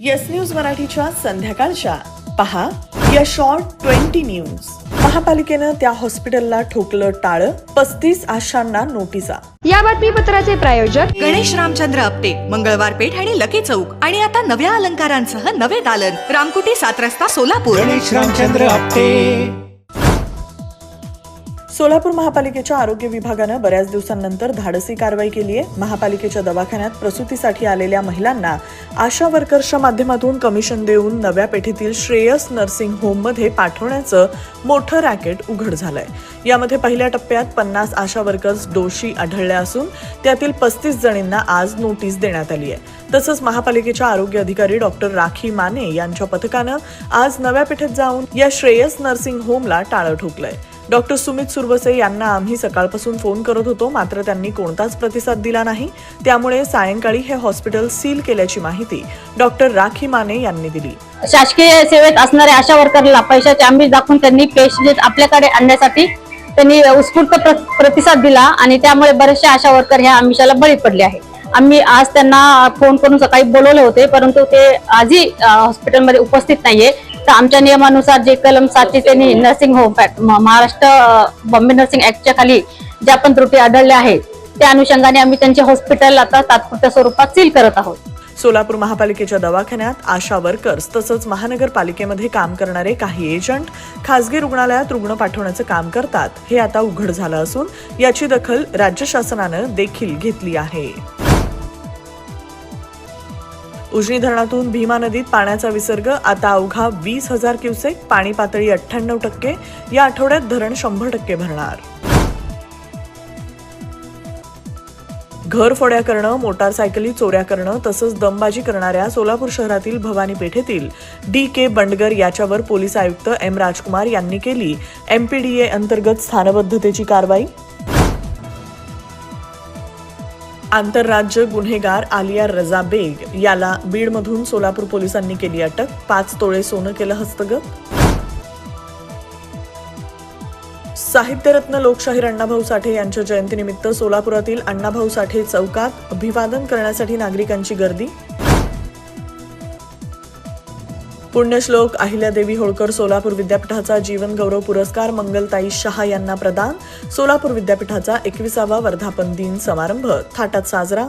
Yes News मराठीच्या संध्याकाळच्या. पहा या शॉर्ट ट्वेंटी न्यूज महापालिकेनं त्या हॉस्पिटलला ठोकलं टाळं पस्तीस आशांना नोटिसा या बातमीपत्राचे प्रायोजक गणेश रामचंद्र आपटे मंगळवार पेठ आणि लकी चौक. आणि आता नव्या अलंकारांसह नवे दालन. रामकुटी सात रस्ता सोलापूर. गणेश रामचंद्र आपटे. सोलापूर महापालिकेच्या आरोग्य विभागानं बऱ्याच दिवसांनंतर धाडसी कारवाई केली आहे. महापालिकेच्या दवाखान्यात प्रसूतीसाठी आलेल्या महिलांना आशा वर्कर्सच्या माध्यमातून कमिशन देऊन नव्या पेठेतील श्रेयस नर्सिंग होममध्ये पाठवण्याचं मोठं रॅकेट उघड झालंय. यामध्ये पहिल्या टप्प्यात पन्नास आशा वर्कर्स दोषी आढळल्या असून त्यातील पस्तीस जणींना आज नोटीस देण्यात आली आहे. तसंच महापालिकेच्या आरोग्य अधिकारी डॉक्टर राखी माने यांच्या पथकानं आज नव्या पेठेत जाऊन या श्रेयस नर्सिंग होमला टाळं ठोकलंय. डॉक्टर सुमित सुरवसे यांना आम्ही सकाळपासून फोन करत होतो मात्र त्यांनी कोणताच प्रतिसाद दिला नाही. त्यामुळे सायंकाळी हे हॉस्पिटल सील केल्याची माहिती डॉक्टर राखी माने यांनी दिली. शासकीय सेवेत असणाऱ्या आशा वर्करला पैशाचे आमिष दाखवून त्यांनी पेशंट आपल्याकडे आणण्यासाठी त्यांनी उत्स्फूर्त प्र- प्रतिसाद दिला आणि त्यामुळे बरेचसे आशा वर्कर ह्या आमिषाला बळी पडले आहे. आम्ही आज त्यांना फोन करून सकाळी बोलवले होते परंतु ते आजही हॉस्पिटलमध्ये उपस्थित नाहीये. तर आमच्या नियमानुसार जे कलम सातशे त्यांनी nursing home Maharashtra Bombay nursing ऍक्टच्या खाली ज्या पण त्रुटी आढळल्या आहेत त्या अनुषंगाने आम्ही त्यांचे हॉस्पिटल आता तात्पुरत्या स्वरूपात सील करत आहोत. सोलापूर महापालिकेच्या दवाखान्यात आशा वर्कर्स तसंच महानगरपालिकेमध्ये काम करणारे काही एजंट खासगी रुग्णालयात रुग्ण पाठवण्याचं काम करतात. हे आता उघड झालं असून याची दखल राज्य शासनानं देखील घेतली आहे. उजनी धरणातून भीमा नदीत पाण्याचा विसर्ग आता अवघा वीस हजार क्युसेक पाणी पातळी अठ्ठ्याण्णव टक्के. या आठवड्यात धरण शंभर टक्के भरणार. घरफोड्या करणं मोटारसायकली चोऱ्या करणं तसंच दमबाजी करणाऱ्या सोलापूर शहरातील भवानी पेठेतील डी के बंडगर याच्यावर पोलीस आयुक्त एम राजकुमार यांनी केली. एमपीडीए अंतर्गत स्थानबद्धतेची कारवाई आंतरराज्य गुन्हेगार आलिया रजा बेग याला बीडमधून सोलापूर पोलिसांनी केली अटक. पाच तोळे सोनं केलं हस्तगत. साहित्यरत्न लोकशाहीर अण्णाभाऊ साठे यांच्या जयंतीनिमित्त सोलापुरातील अण्णाभाऊ साठे चौकात अभिवादन करण्यासाठी नागरिकांची गर्दी. पुण्यश्लोक अहिल्यादेवी होळकर सोलापूर विद्यापीठाचा जीवन गौरव पुरस्कार मंगलताई शहा यांना प्रदान. सोलापूर विद्यापीठाचा एकविसावा वर्धापन दिन समारंभ. थाटात साजरा.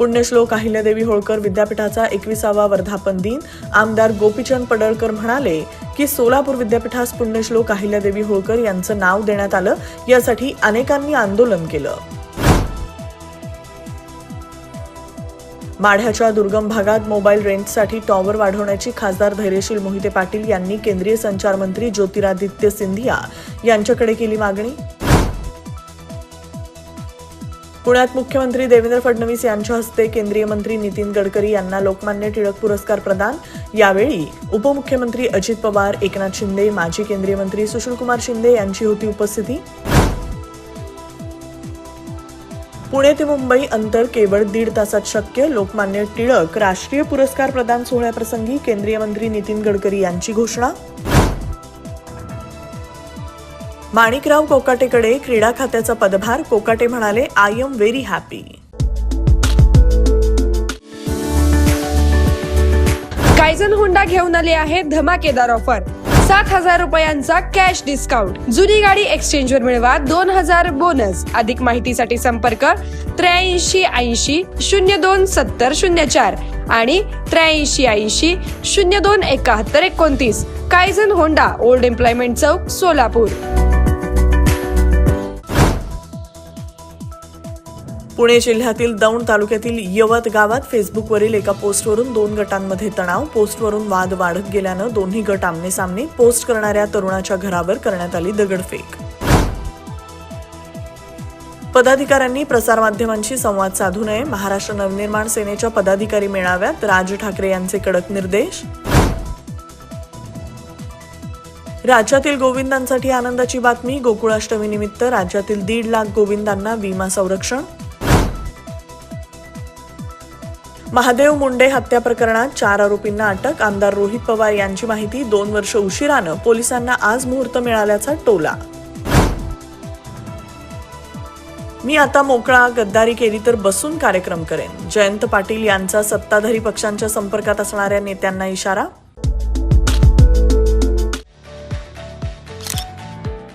Punyashlok Ahilyadevi Holkar विद्यापीठाचा एकविसावा वर्धापन दिन. आमदार गोपीचंद पडळकर म्हणाले की सोलापूर विद्यापीठास पुण्यश्लोक अहिल्यादेवी होळकर यांचं नाव देण्यात आलं. यासाठी अनेकांनी आंदोलन केलं. माढ्याच्या दुर्गम भागात मोबाईल रेंजसाठी टॉवर वाढवण्याची खासदार धैर्यशील मोहिते पाटील यांनी केंद्रीय संचारमंत्री ज्योतिरादित्य सिंधिया यांच्याकडे केली मागणी. पुण्यात मुख्यमंत्री देवेंद्र फडणवीस यांच्या हस्ते केंद्रीय मंत्री नितीन गडकरी यांना लोकमान्य टिळक पुरस्कार प्रदान. यावेळी उपमुख्यमंत्री अजित पवार एकनाथ शिंदे माजी केंद्रीय मंत्री सुशीलकुमार शिंदे यांची होती उपस्थिती. पुणे ते मुंबई अंतर केवळ दीड तासात शक्य. लोकमान्य टिळक राष्ट्रीय पुरस्कार प्रदान सोहळ्याप्रसंगी केंद्रीय मंत्री नितीन गडकरी यांची घोषणा. माणिकराव कोकाटेकडे क्रीडा खात्याचा पदभार कोकाटे म्हणाले I am very happy Kaizen Honda घेऊन आले आहे धमाकेदार ऑफर सात हजार रुपयांचा कॅश डिस्काउंट जुनी गाडी एक्सचेंज वर मिळवा दोन हजार बोनस अधिक माहितीसाठी संपर्क त्र्याऐंशी ऐंशी शून्य दोन सत्तर शून्य चार आणि त्र्याऐंशी ऐंशी शून्य दोन एकाहत्तर एकोणतीस. कायझन होंडा ओल्ड एम्प्लॉयमेंट चौक सोलापूर पुणे जिल्ह्यातील दौंड तालुक्यातील यवत गावात फेसबुकवरील एका पोस्टवरून दोन गटांमध्ये तणाव पोस्टवरून वाद वाढत गेल्यानं दोन्ही गट आमने सामने पोस्ट करणाऱ्या तरुणाच्या घरावर करण्यात आली दगडफेक. पदाधिकाऱ्यांनी प्रसारमाध्यमांशी संवाद साधू नये. महाराष्ट्र नवनिर्माण सेनेच्या पदाधिकारी मेळाव्यात राज ठाकरे यांचे कडक निर्देश. राज्यातील गोविंदांसाठी आनंदाची बातमी गोकुळाष्टमीनिमित्त राज्यातील दीड लाख गोविंदांना विमा संरक्षण. महादेव मुंडे हत्या प्रकरणात चार आरोपींना अटक. आमदार रोहित पवार यांची माहिती दोन वर्ष उशिरानं पोलिसांना आज मुहूर्त मिळाल्याचा टोला. मी आता मोकळा गद्दारी केली तर बसून कार्यक्रम करेन. जयंत पाटील यांचा सत्ताधारी पक्षांच्या संपर्कात असणाऱ्या नेत्यांना इशारा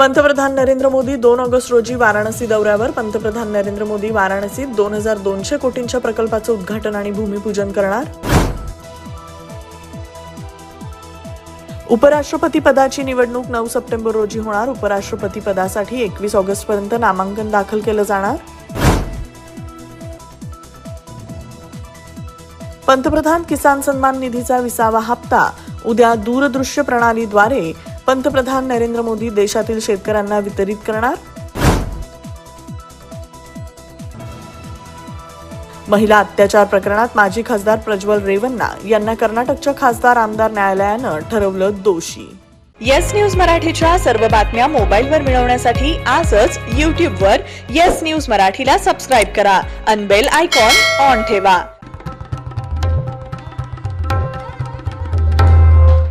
पंतप्रधान नरेंद्र मोदी दोन ऑगस्ट रोजी वाराणसी दौऱ्यावर. पंतप्रधान नरेंद्र मोदी वाराणसीत दोन हजार दोनशे कोटींच्या प्रकल्पाचं उद्घाटन आणि भूमिपूजन करणार. उपराष्ट्रपती पदाची निवडणूक नऊ सप्टेंबर रोजी होणार. उपराष्ट्रपती पदासाठी एकवीस ऑगस्ट पर्यंत नामांकन दाखल केलं जाणार. पंतप्रधान किसान सन्मान निधीचा विसावा हप्ता. उद्या दूरदृश्य प्रणालीद्वारे पंतप्रधान नरेंद्र मोदी देशातील शेतकऱ्यांना वितरित करणार? महिला अत्याचार प्रकरणात माजी खासदार प्रज्वल रेवन्ना यांना कर्नाटकच्या खासदार आमदार न्यायालयानं ठरवलं दोषी. येस न्यूज मराठीच्या सर्व बातम्या मोबाईलवर मिळवण्यासाठी आजच यूट्यूबवर येस न्यूज मराठीला सबस्क्राईब करा अनबेल आयकॉन ऑन ठेवा.